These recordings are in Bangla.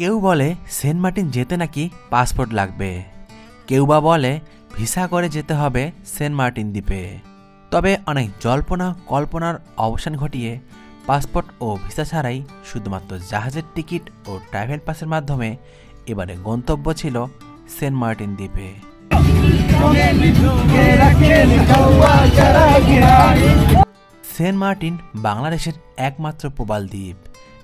কেউ বলে সেন্ট মার্টিন যেতে নাকি পাসপোর্ট লাগবে। কেউ বা বলে ভিসা করে যেতে হবে সেন্ট মার্টিন দ্বীপে। তবে অনেক জল্পনা, কল্পনার অবসান ঘটিয়ে পাসপোর্ট ও ভিসা ছাড়াই শুধুমাত্র জাহাজের টিকিট ও ট্রাভেল পাসের মাধ্যমে এবারে গন্তব্য ছিল সেন্ট মার্টিন দ্বীপে। সেন্ট মার্টিন বাংলাদেশের একমাত্র প্রবাল দ্বীপ,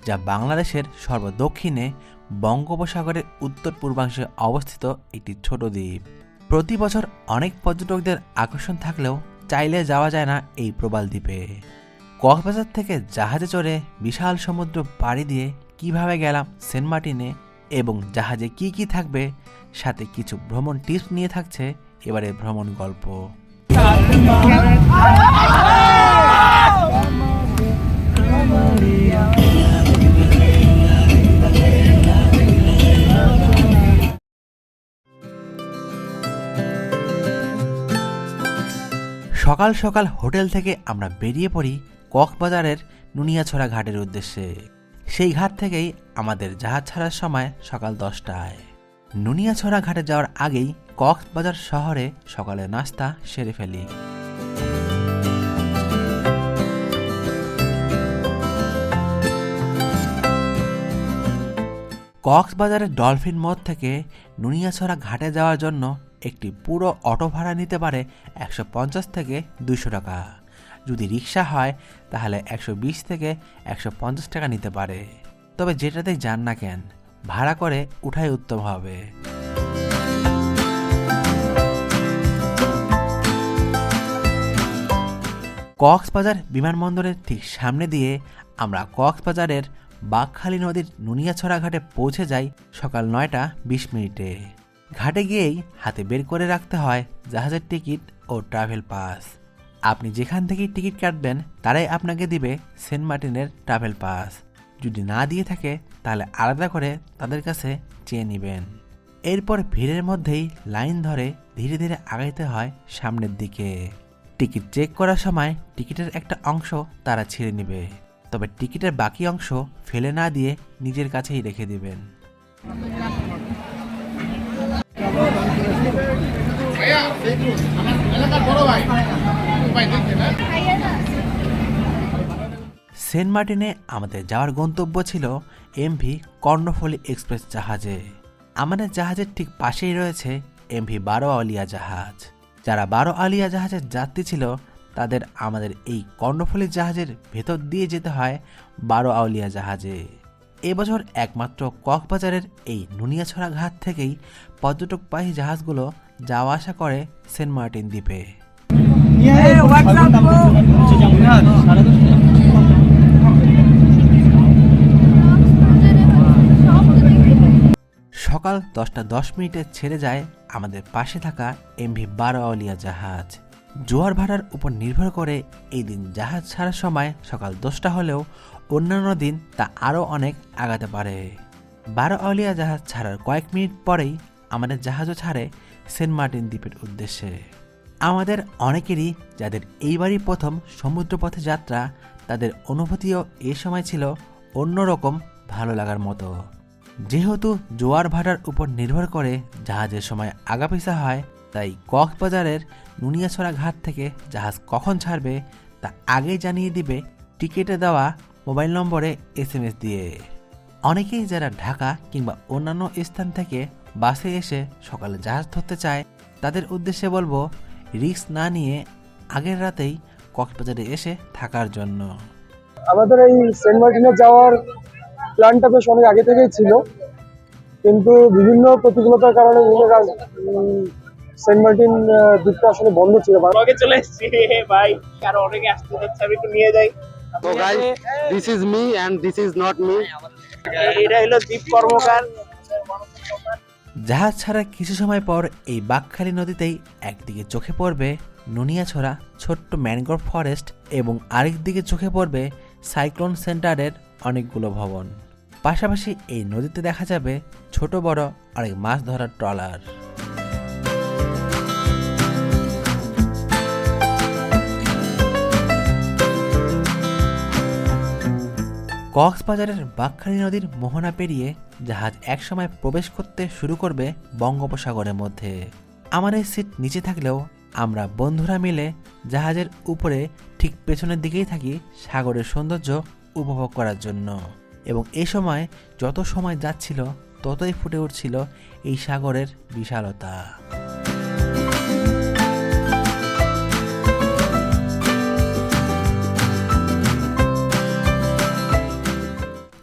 যা বাংলাদেশের সর্বদক্ষিণে বঙ্গোপসাগরের উত্তর পূর্বাংশে অবস্থিত একটি ছোট দ্বীপ প্রতি বছর অনেক পর্যটকদের আকর্ষণ থাকলেও চাইলে যাওয়া যায় না এই প্রবাল দ্বীপে কক্সবাজার থেকে জাহাজে চড়ে বিশাল সমুদ্র পাড়ি দিয়ে কীভাবে গেলাম সেন্ট মার্টিনে এবং জাহাজে কি কি থাকবে সাথে কিছু ভ্রমণ টিপস নিয়ে থাকছে এবারে ভ্রমণ গল্প সকাল সকাল হোটেল থেকে আমরা বেরিয়ে পড়ি কক্সবাজারের নুনিয়াছড়া ঘাটের উদ্দেশ্যে। সেই ঘাট থেকেই আমাদের জাহাজ ছাড়ার সময় সকাল দশটায়। নুনিয়াছড়া ঘাটে যাওয়ার আগেই কক্সবাজার শহরে সকালে নাস্তা সেরে ফেলি। কক্সবাজারের ডলফিন মদ থেকে নুনিয়াছড়া ঘাটে যাওয়ার জন্য একটি পুরো অটো ভাড়া নিতে পারে একশো পঞ্চাশ থেকে দুইশো টাকা। যদি রিক্সা হয়, তাহলে একশো বিশ থেকে একশো পঞ্চাশ টাকা নিতে পারে। তবে যেটাতেই যান না কেন, ভাড়া করে উঠাই উত্তম হবে। কক্সবাজার বিমানবন্দরের ঠিক সামনে দিয়ে আমরা কক্সবাজারের বাঘখালী নদীর নুনিয়াছড়া ঘাটে পৌঁছে যাই সকাল নয়টা বিশ মিনিটে। ঘাটে গিয়েই হাতে বের করে রাখতে হয় জাহাজের টিকিট ও ট্রাভেল পাস। আপনি যেখান থেকেই টিকিট কাটবেন, তারাই আপনাকে দিবে সেন্ট মার্টিনের ট্রাভেল পাস। যদি না দিয়ে থাকে, তাহলে আলাদা করে তাদের কাছে চেয়ে নেবেন। এরপর ভিড়ের মধ্যেই লাইন ধরে ধীরে ধীরে আগাইতে হয় সামনের দিকে। টিকিট চেক করার সময় টিকিটের একটা অংশ তারা ছিঁড়ে নেবে। তবে টিকিটের বাকি অংশ ফেলে না দিয়ে নিজের কাছেই রেখে দিবেন। সেন্ট মার্টিনে আমাদের যাওয়ার গন্তব্য ছিল এমভি কর্ণফুলী এক্সপ্রেস জাহাজে। আমাদের জাহাজের ঠিক পাশেই রয়েছে এমভি বারো আলিয়া জাহাজ। যারা বারো আলিয়া জাহাজের যাত্রী ছিল, তাদের আমাদের এই কর্ণফুলী জাহাজের ভেতর দিয়ে যেতে হয় বারো আউলিয়া জাহাজে। এবছর একমাত্র কক্সবাজারের এই নুনিয়াছড়া ঘাট থেকেই পর্যটকবাহী জাহাজগুলো যাওয়া আসা করে সেন্ট মার্টিন দ্বীপে। সকাল দশটা দশ মিনিটে ছেড়ে যায় আমাদের পাশে থাকা এমভি বারো আউলিয়া জাহাজ। জোয়ার ভাড়ার উপর নির্ভর করে এই দিন জাহাজ ছাড়ার সময় সকাল দশটা হলেও অন্যান্য দিন তা আরও অনেক আগাতে পারে। বারো আউলিয়া জাহাজ ছাড়ার কয়েক মিনিট পরেই আমাদের জাহাজও ছাড়ে সেন্ট মার্টিন দ্বীপের উদ্দেশ্যে। আমাদের অনেকেরই যাদের এইবারই প্রথম সমুদ্রপথে যাত্রা, তাদের অনুভূতিও এ সময় ছিল অন্যরকম ভালো লাগার মতো। যেহেতু জোয়ার ভাটার উপর নির্ভর করে জাহাজের সময় আগাপিসা হয় তাই কক্সবাজারের নুনিয়াছড়া ঘাট থেকে জাহাজ কখন ছাড়বে তা আগেই জানিয়ে দিবে টিকিটে দেওয়া মোবাইল নম্বরে এস এম এস দিয়ে। অনেকেই যারা ঢাকা কিংবা অন্যান্য স্থান থেকে বাসে এসে সকালে জাহাজ ধরতে চায়, তাদের উদ্দেশ্যে বলব, রিস্ক না নিয়ে আগের রাতেই কক্সবাজারে এসে থাকার জন্য। আমাদের এই সেন্ট মার্টিনে যাওয়ার প্ল্যানটা বেশ অনেক আগে থেকেই ছিল। কিন্তু বিভিন্ন প্রতিকূলতার কারণে বিভিন্ন সেন্ট মার্টিন দ্বীপটা আসলে বন্ধ ছিল। ব্লগে চলে এসেছি। ভাই আরও অনেকে আসতে যাচ্ছে আমি একটু নিয়ে যাই। So guys, this is me and this is not me. এটা হলো দীপ কর্মকার। জাহাজ ছাড়া কিছু সময় পর এই বাঘখালী নদীতেই একদিকে চোখে পড়বে নুনিয়াছড়া ছোট্ট ম্যানগ্রোভ ফরেস্ট এবং আরেক দিকে চোখে পড়বে সাইক্লোন সেন্টারের অনেকগুলো ভবন। পাশাপাশি এই নদীতে দেখা যাবে ছোট বড় অনেক মাছ ধরার ট্রলার। কক্সবাজারের বাঁকখালী নদীর মোহনা পেরিয়ে জাহাজ একসময় প্রবেশ করতে শুরু করবে বঙ্গোপসাগরের মধ্যে। আমার এই সিট নিচে থাকলেও আমরা বন্ধুরা মিলে জাহাজের উপরে ঠিক পেছনের দিকেই থাকি সাগরের সৌন্দর্য উপভোগ করার জন্য। এবং এ সময় যত সময় যাচ্ছিল, ততই ফুটে উঠছিল এই সাগরের বিশালতা।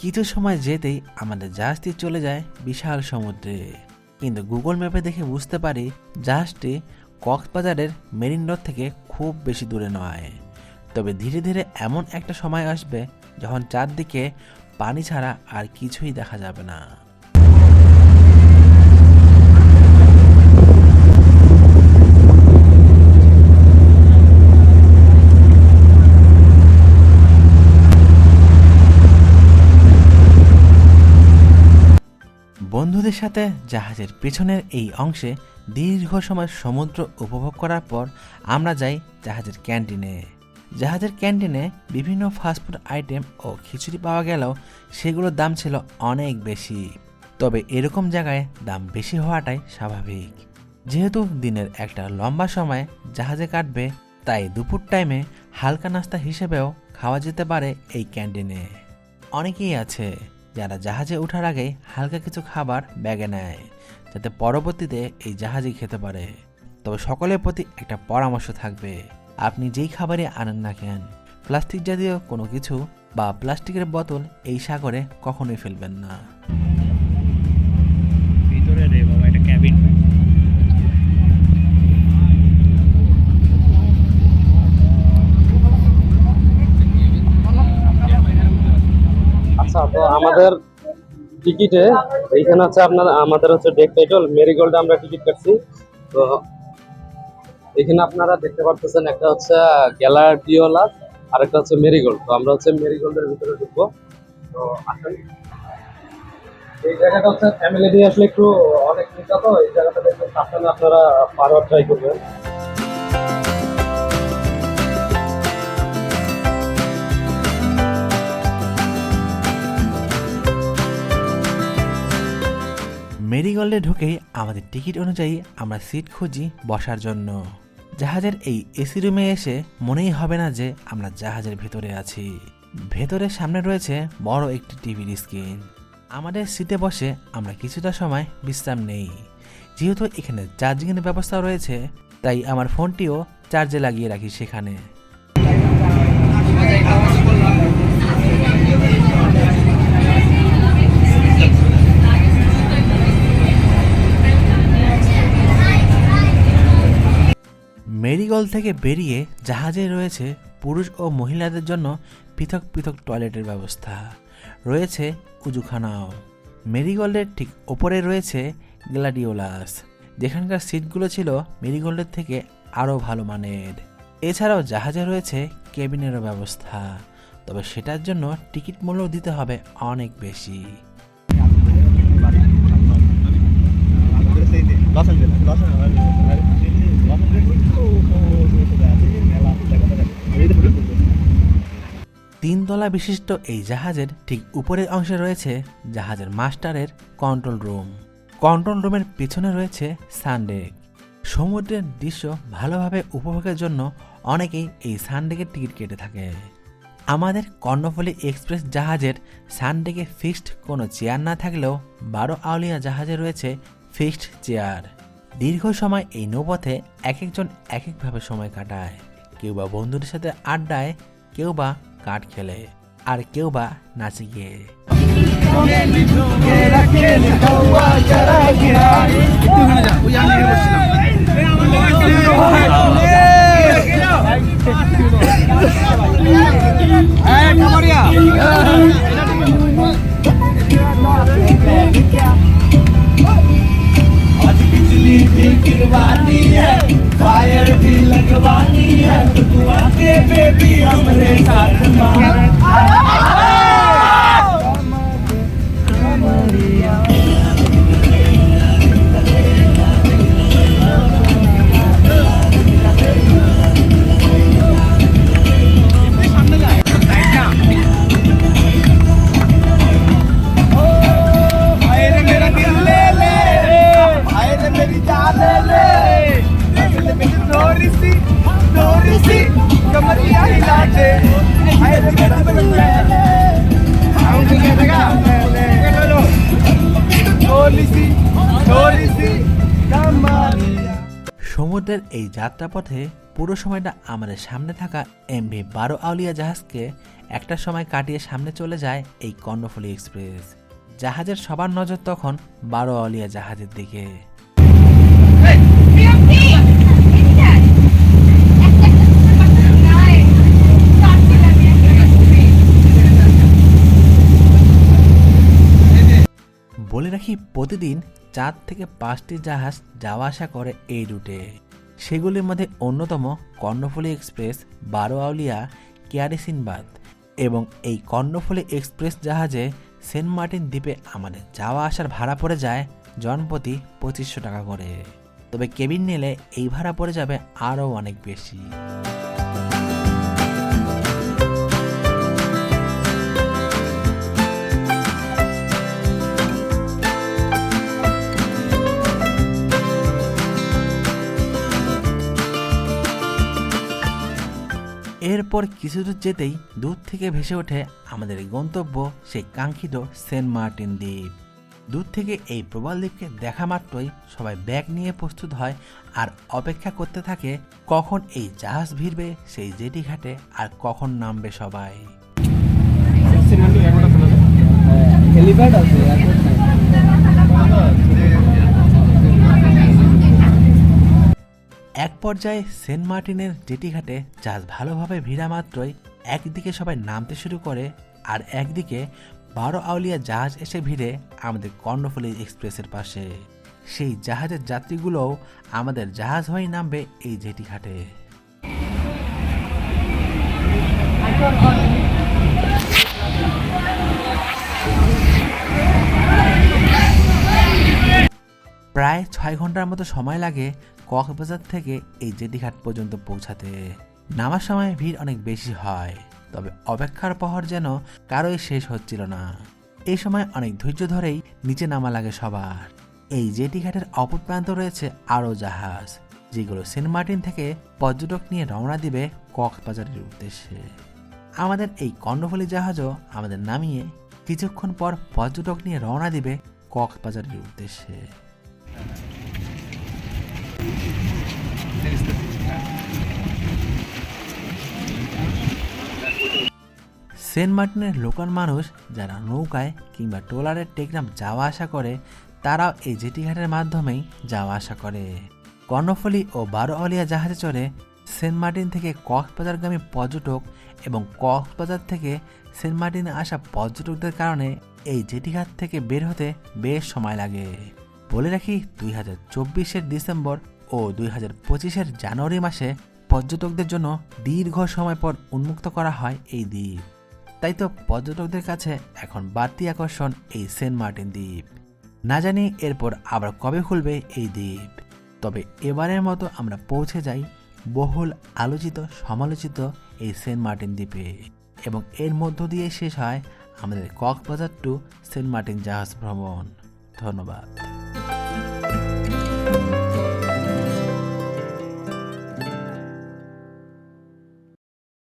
কিছু সময় যেতেই আমাদের জাহাজটি চলে যায় বিশাল সমুদ্রে। কিন্তু গুগল ম্যাপে দেখে বুঝতে পারি জাহাজটি কক্সবাজারের মেরিন রোড থেকে খুব বেশি দূরে নয়। তবে ধীরে ধীরে এমন একটা সময় আসবে যখন চারদিকে পানি ছাড়া আর কিছুই দেখা যাবে না। বন্ধুদের সাথে জাহাজের পেছনের এই অংশে দীর্ঘ সময় সমুদ্র উপভোগ করার পর আমরা যাই জাহাজের ক্যান্টিনে। জাহাজের ক্যান্টিনে বিভিন্ন ফাস্টফুড আইটেম ও খিচুড়ি পাওয়া গেলেও সেগুলোর দাম ছিল অনেক বেশি। তবে এরকম জায়গায় দাম বেশি হওয়াটাই স্বাভাবিক। যেহেতু দিনের একটা লম্বা সময় জাহাজে কাটবে, তাই দুপুর টাইমে হালকা নাস্তা হিসেবেও খাওয়া যেতে পারে এই ক্যান্টিনে। অনেকেই আছে যারা জাহাজে ওঠার আগে হালকা কিছু খাবার ব্যাগে নেয়, যাতে পরবর্তীতে এই জাহাজেই খেতে পারে। তবে সকলের প্রতি একটা পরামর্শ থাকবে, আপনি যেই খাবারই আনেন না কেন, প্লাস্টিক জাতীয় কোনো কিছু বা প্লাস্টিকের বোতল এই সাগরে কখনোই ফেলবেন না। ভিতরে রে বাবা। তো আমাদের টিকিটে, এইখানে হচ্ছে আপনার, আমাদের হচ্ছে ডেক টাইটল মেরিগোল্ডে আমরা টিকিট কাটছি। তো এখানে আপনারা দেখতে পারতেছেন একটা হচ্ছে গ্যালাডিওলাস আর একটা হচ্ছে মেরিগোল্ড তো আমরা হচ্ছে মেরিগোল্ডের ভিতরে ঢুকবো। তো আসেন। এই জায়গাটা হচ্ছে ফ্যামিলি নিয়ে আসলে একটু অনেক নিচা তো এই জায়গাটা দেখবেন আপনারা পার ট্রাই করবেন। মেরিগোল্ডে ঢুকেই আমাদের টিকিট অনুযায়ী আমরা সিট খুঁজি বসার জন্য। জাহাজের এই এসি রুমে এসে মনেই হবে না যে আমরা জাহাজের ভেতরে আছি। ভেতরে সামনে রয়েছে বড় একটি টিভির স্ক্রিন। আমাদের সিটে বসে আমরা কিছুটা সময় বিশ্রাম নেই। যেহেতু এখানে চার্জিংয়ের ব্যবস্থা রয়েছে, তাই আমার ফোনটিও চার্জে লাগিয়ে রাখি সেখানে। মেরিগোল থেকে বেরিয়ে জাহাজে রয়েছে পুরুষ ও মহিলাদের জন্য পৃথক পৃথক টয়লেটের ব্যবস্থা। রয়েছে উজুখানাও। মেরিগোল্ডের ঠিক ওপরে রয়েছে গ্লাডিওলাস। যেখানকার সিটগুলো ছিল মেরিগোল্ডের থেকে আরও ভালো মানের। এছাড়াও জাহাজে রয়েছে কেবিনেরও ব্যবস্থা। তবে সেটার জন্য টিকিট মূল্য দিতে হবে অনেক বেশি। তিনতলা বিশিষ্ট এই জাহাজের ঠিক উপরের অংশে রয়েছে জাহাজের মাস্টারের কন্ট্রোল রুম। কন্ট্রোল রুমের পিছনে রয়েছে সানডেক। সমুদ্রের দৃশ্য ভালোভাবে উপভোগের জন্য অনেকেই এই সানডেকের টিকিট কেটে থাকে। আমাদের কর্ণফুলী এক্সপ্রেস জাহাজের সানডেকে ফিক্সড কোনো চেয়ার না থাকলেও বারো আউলিয়া জাহাজে রয়েছে ফিক্সড চেয়ার। দীর্ঘ সময় এই নৌপথে এক একজন এক একভাবে সময় কাটায়। কেউ বা বন্ধুদের সাথে আড্ডায়, কেউ বা কাঠ খেলে আর কেউ বা নাচে গিয়ে Yeah. लगवानी है फायर भी लगवानी है तू आके बेबी हमरे साथ मार। এই যাত্রাপথে পুরো সময়টা আমাদের সামনে থাকা এমভি বারো আউলিয়া জাহাজকে একটা সময় কাটিয়ে সামনে চলে যায় এই কর্ণফুলী এক্সপ্রেস। জাহাজের সবার নজর তখন বারো আউলিয়া জাহাজের দিকে। বলে রাখি, প্রতিদিন চার থেকে পাঁচটি জাহাজ যাওয়া আসা করে এই রুটে। সেগুলির মধ্যে অন্যতম কর্ণফুলী এক্সপ্রেস বারো আউলিয়া কেয়ারিসিনবাদ এবং এই কর্ণফুলী এক্সপ্রেস জাহাজে সেন্ট মার্টিন দ্বীপে আমাদের যাওয়া আসার ভাড়া পড়ে যায় জনপ্রতি পঁচিশশো টাকা করে। তবে কেবিন নিলে এই ভাড়া পড়ে যাবে আরও অনেক বেশি। এরপর কিছু দূর যেতেই দূর থেকে ভেসে ওঠে আমাদের গন্তব্য, সেই কাঙ্ক্ষিত সেন্ট মার্টিন দ্বীপ। দূর থেকে এই প্রবাল দ্বীপকে দেখা মাত্রই সবাই ব্যাগ নিয়ে প্রস্তুত হয় আর অপেক্ষা করতে থাকে কখন এই জাহাজ ভিড়বে, সেই জেটি ঘাটে আর কখন নামবে সবাই। হেলিপ্যাড আছে এয়ারপোর্ট নাই এক পর্যায়ে সেন্ট মার্টিনের জেটি ঘাটে জাহাজ ভালোভাবে ভিড়া মাত্রই একদিকে সবাই নামতে শুরু করে আর একদিকে বারো আউলিয়া জাহাজ এসে ভিড়ে আমাদের কর্ণফুলী এক্সপ্রেসের পাশে। সেই জাহাজের যাত্রীগুলোও আমাদের জাহাজ হয়ে নামবে এই জেটি ঘাটে প্রায় ছয় ঘণ্টার মতো সময় লাগে কক্সবাজার থেকে এই জেটিঘাট পর্যন্ত পৌঁছাতে নামার সময় ভিড় অনেক বেশি হয়, তবে অপেক্ষার প্রহর যেন কারোই শেষ হচ্ছিল না। এই সময় অনেক ধৈর্য ধরেই নিচে নামা লাগে সবার। এই জেটিঘাটের অপর প্রান্ত রয়েছে আরও জাহাজ, যেগুলো সেন্ট মার্টিন থেকে পর্যটক নিয়ে রওনা দিবে কক্সবাজারের উদ্দেশ্যে। আমাদের এই কর্ণফুলী জাহাজও আমাদের নামিয়ে কিছুক্ষণ পর পর্যটক নিয়ে রওনা দিবে কক্সবাজারের উদ্দেশ্যে। সেন্ট মার্টিনের লোকাল মানুষ যারা নৌকায় কিংবা ট্রলারের টেকনাম যাওয়া আসা করে, তারাও এই জেটিঘাটের মাধ্যমেই যাওয়া আসা করে। কর্ণফলি ও বারো আলিয়া জাহাজে চড়ে সেন্ট মার্টিন থেকে কক্সবাজারগামী পর্যটক এবং কক্সবাজার থেকে সেন্ট মার্টিনে আসা পর্যটকদের কারণে এই জেটিঘাট থেকে বের হতে বেশ সময় লাগে। বলে রাখি, দুই হাজার চব্বিশের ডিসেম্বর ও দুই হাজার পঁচিশের জানুয়ারি মাসে পর্যটকদের জন্য দীর্ঘ সময় পর উন্মুক্ত করা হয় এই দ্বীপ। তাই তো পর্যটকদের কাছে এখন বাড়তি আকর্ষণ এই সেন্ট মার্টিন দ্বীপ। না জানি এরপর আবার কবে খুলবে এই দ্বীপ। তবে এবারের মতো আমরা পৌঁছে যাই বহুল আলোচিত, সমালোচিত এই সেন্ট মার্টিন দ্বীপে। এবং এর মধ্য দিয়ে শেষ হয় আমাদের কক্সবাজার টু সেন্ট মার্টিন জাহাজ ভ্রমণ। ধন্যবাদ।